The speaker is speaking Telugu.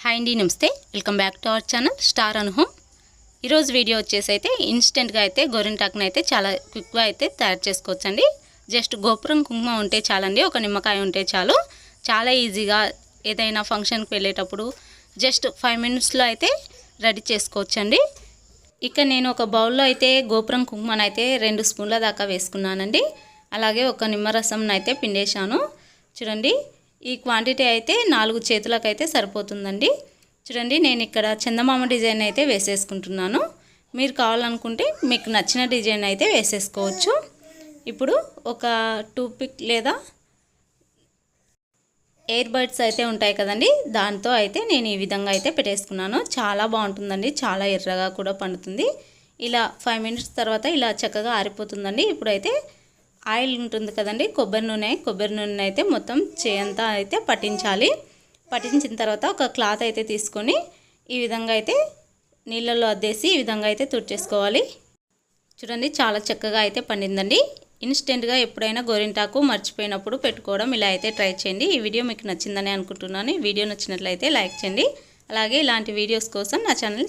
హాయ్ అండి నమస్తే. Welcome back to our channel star on home ఈరోజు వీడియో వచ్చేసి అయితే ఇన్స్టెంట్గా అయితే గోరింటాకుని అయితే చాలా క్విక్గా అయితే తయారు చేసుకోవచ్చండి. జస్ట్ గోపురం కుంకుమ ఉంటే చాలండి ఒక నిమ్మకాయ ఉంటే చాలు. చాలా ఈజీగా ఏదైనా ఫంక్షన్కి వెళ్ళేటప్పుడు జస్ట్ ఫైవ్ మినిట్స్లో అయితే రెడీ చేసుకోవచ్చండి. ఇక నేను ఒక బౌల్లో అయితే గోపురం కుంకుమను అయితే రెండు స్పూన్ల దాకా వేసుకున్నానండి. అలాగే ఒక నిమ్మరసం అయితే పిండేశాను. చూడండి ఈ క్వాంటిటీ అయితే నాలుగు చేతులకు అయితే సరిపోతుందండి. చూడండి నేను ఇక్కడ చందమామ డిజైన్ అయితే వేసేసుకుంటున్నాను. మీరు కావాలనుకుంటే మీకు నచ్చిన డిజైన్ అయితే వేసేసుకోవచ్చు. ఇప్పుడు ఒక టూ పిక్ లేదా ఎయిర్ బడ్స్ అయితే ఉంటాయి కదండి దాంతో అయితే నేను ఈ విధంగా అయితే పెట్టేసుకున్నాను. చాలా బాగుంటుందండి చాలా ఎర్రగా కూడా పండుతుంది. ఇలా ఫైవ్ మినిట్స్ తర్వాత ఇలా చక్కగా ఆరిపోతుందండి. ఇప్పుడైతే ఆయిల్ ఉంటుంది కదండి కొబ్బరి నూనె. కొబ్బరి నూనె అయితే మొత్తం చేయంతా అయితే పట్టించాలి. పట్టించిన తర్వాత ఒక క్లాత్ అయితే తీసుకొని ఈ విధంగా అయితే నీళ్ళల్లో అద్దేసి ఈ విధంగా అయితే తుడిచేసుకోవాలి. చూడండి చాలా చక్కగా అయితే పండిందండి. ఇన్స్టెంట్గా ఎప్పుడైనా గోరింటాకు మర్చిపోయినప్పుడు పెట్టుకోవడం ఇలా అయితే ట్రై చేయండి. ఈ వీడియో మీకు నచ్చిందని అనుకుంటున్నాను. వీడియో నచ్చినట్లయితే లైక్ చేయండి. అలాగే ఇలాంటి వీడియోస్ కోసం నా ఛానల్